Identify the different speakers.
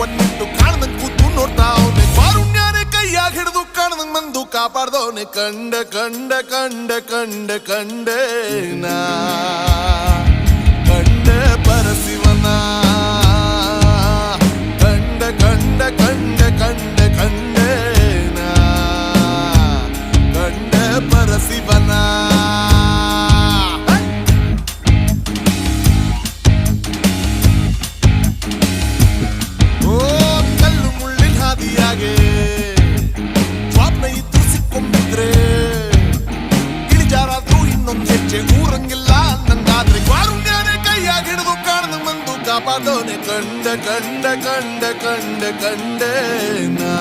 Speaker 1: ಒನ್ನಿಟ್ಟು ಕಾಣದಂಗ್ ಕೂತು ನೋಡ್ತಾ ಅವನೆ ಕಾರುಣ್ಯಾನೆ ಕೈಯಾಗ ಹಿಡಿದು ಕಾಣದಂಗ್ ಬಂದು ಕಾಪಾಡ್ದವನೆ. ಕಂಡ ಕಂಡ ಕಂಡ ಕಂಡ, ಕಂಡೆ ನಾ. ಹಾದಿಯಾಗೆ ಸ್ವಾಪ್ನ ಇದ್ದು ಸಿಕ್ಕೊಂಡಿದ್ರೆ ಇಳಿಜಾರಾದ್ರೂ ಇನ್ನೊಂದ್ ಹೆಜ್ಜೆ ಊರಂಗಿಲ್ಲ ನಂಗಾದ್ರೆ ಕಾರುಣ್ಯನೇ ಕೈಯಾಗ ಹಿಡಿದು ಕಾಣದ ಮಂದು ಕಂಡ ಕಂಡ ಕಂಡ ಕಂಡ, ಕಂಡೆ, ನಾ.